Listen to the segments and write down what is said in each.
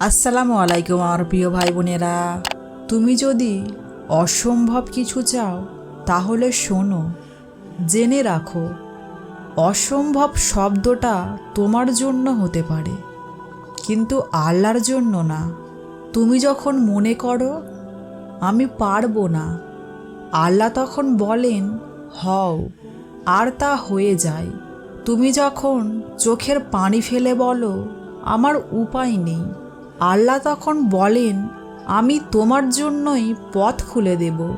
আসসালামু আলাইকুম আমার প্রিয় ভাই বোনেরা। তুমি যদি অসম্ভব কিছু চাও, তাহলে শোনো, জেনে রাখো, অসম্ভব শব্দটা তোমার জন্য হতে পারে, কিন্তু আল্লাহর জন্য না। তুমি যখন মনে করো, আমি পারব না, আল্লাহ তখন বলেন, হও, আর তা হয়ে যায়। তুমি যখন চোখের পানি ফেলে বলো, আমার উপায় নেই। আল্লাহ তখন বলেন, আমি তোমার জন্যই পথ খুলে দেব।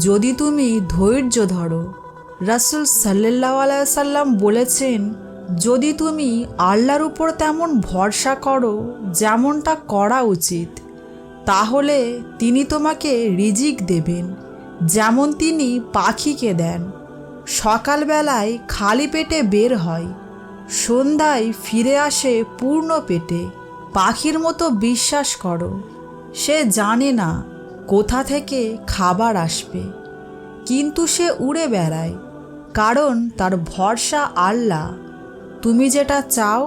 যদি তুমি ধৈর্য ধরো। রাসুল সাল্লাহ আলাইসাল্লাম বলেছেন, যদি তুমি আল্লাহর উপর তেমন ভরসা করো, যেমনটা করা উচিত, তাহলে তিনি তোমাকে রিজিক দেবেন, যেমন তিনি পাখিকে দেন। সকালবেলায় খালি পেটে বের হয়, সন্ধ্যায় ফিরে আসে পূর্ণ পেটে। পাখির মতো বিশ্বাস করো। সে জানে না কোথা থেকে খাবার আসবে, কিন্তু সে উড়ে বেড়ায়, কারণ তার ভরসা আল্লাহ। তুমি যেটা চাও,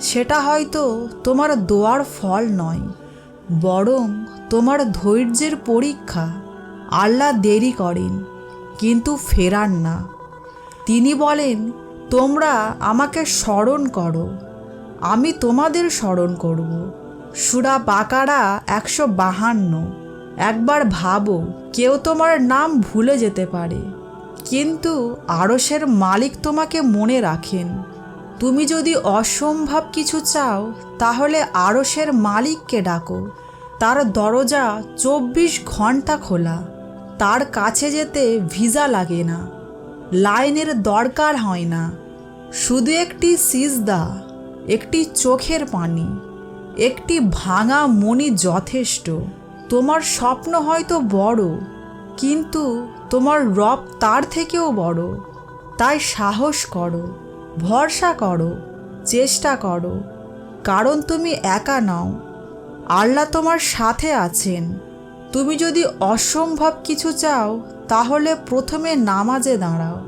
সেটা হয়তো তোমার দোয়ার ফল নয়, বরং তোমার ধৈর্যের পরীক্ষা আল্লাহ দেরি করেন, কিন্তু ফেরান না। তিনি বলেন, তোমরা আমাকে স্মরণ করো। আমি তোমাদের স্মরণ করব। সুরা বাকারা একশো বাহান্ন। একবার ভাবো, কেউ তোমার নাম ভুলে যেতে পারে। কিন্তু আরসের মালিক তোমাকে মনে রাখেন। তুমি যদি অসম্ভব কিছু চাও, তাহলে আরসের মালিককে ডাকো। তার দরজা চব্বিশ ঘণ্টা খোলা। তার কাছে যেতে ভিসা লাগে না। লাইনের দরকার হয় না। শুধু একটি সিজদা। একটি চোখের পানি, একটি ভাঙা মনি যথেষ্ট। তোমার স্বপ্ন হয়তো বড়, কিন্তু তোমার রব তার থেকেও বড়। তাই সাহস করো, ভরসা করো, চেষ্টা করো। কারণ তুমি একা নাও আল্লাহ তোমার সাথে আছেন। তুমি যদি অসম্ভব কিছু চাও, তাহলে প্রথমে নামাজে দাঁড়াও।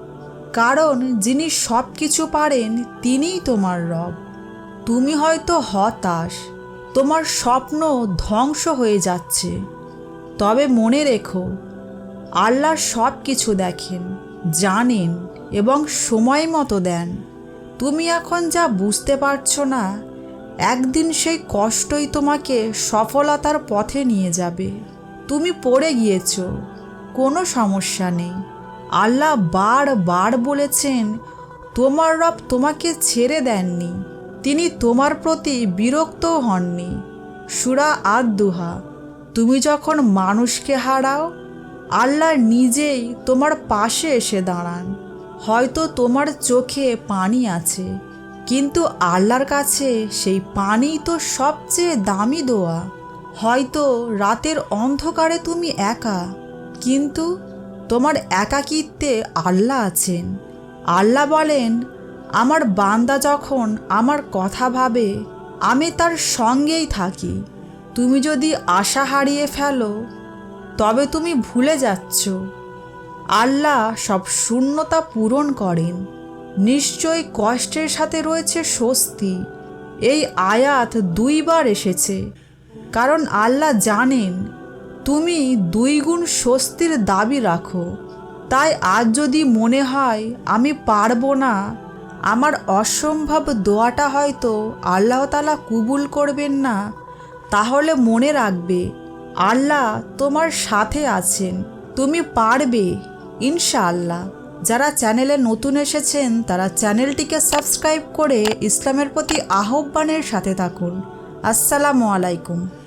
কারণ যিনি সব কিছু পারেন, তিনিই তোমার রব। তুমি হয়তো হতাশ। তোমার স্বপ্ন ধ্বংস হয়ে যাচ্ছে। তবে মনে রেখো, আল্লাহ সব কিছু দেখেন, জানেন এবং সময় মতো দেন। তুমি এখন যা বুঝতে পারছ না, একদিন সেই কষ্টই তোমাকে সফলতার পথে নিয়ে যাবে। তুমি পড়ে গিয়েছ, কোনো সমস্যা নেই। আল্লাহ বার বার বলেছেন, তোমার রব তোমাকে ছেড়ে দেননি। তিনি তোমার প্রতি বিরক্ত হননি। সুরা আদ দুহা তুমি যখন মানুষকে হারাও, আল্লাহ নিজেই তোমার পাশে এসে দাঁড়ান। হয়তো তোমার চোখে পানি আছে, কিন্তু আল্লাহর কাছে সেই পানি তো সবচেয়ে দামি দোয়া। হয়তো রাতের অন্ধকারে তুমি একা, কিন্তু তোমার একাকিত্বে আল্লাহ আছেন। আল্লাহ বলেন আমার বান্দা যখন আমার কথা ভাবে, আমি তার সঙ্গেই থাকি। তুমি যদি আশা হারিয়ে ফেলো, তবে তুমি ভুলে যাচ্ছ। আল্লাহ সব শূন্যতা পূরণ করেন। নিশ্চয় কষ্টের সাথে রয়েছে স্বস্তি। এই আয়াত দুইবার এসেছে। কারণ আল্লাহ জানেন, তুমি দুই গুণ স্বস্তির দাবি রাখো। তাই আজ যদি মনে হয়, আমি পারব না আমার অসম্ভব দোয়াটা হয়তো আল্লাহ তালা কবুল করবেন না, তাহলে মনে রাখবে, আল্লাহ তোমার সাথে আছেন, তুমি পারবে, ইনশাআল্লাহ। যারা চ্যানেলে নতুন এসেছেন, তারা চ্যানেলটিকে সাবস্ক্রাইব করে ইসলামের প্রতি আহ্বানের সাথে থাকুন। আসসালামু আলাইকুম।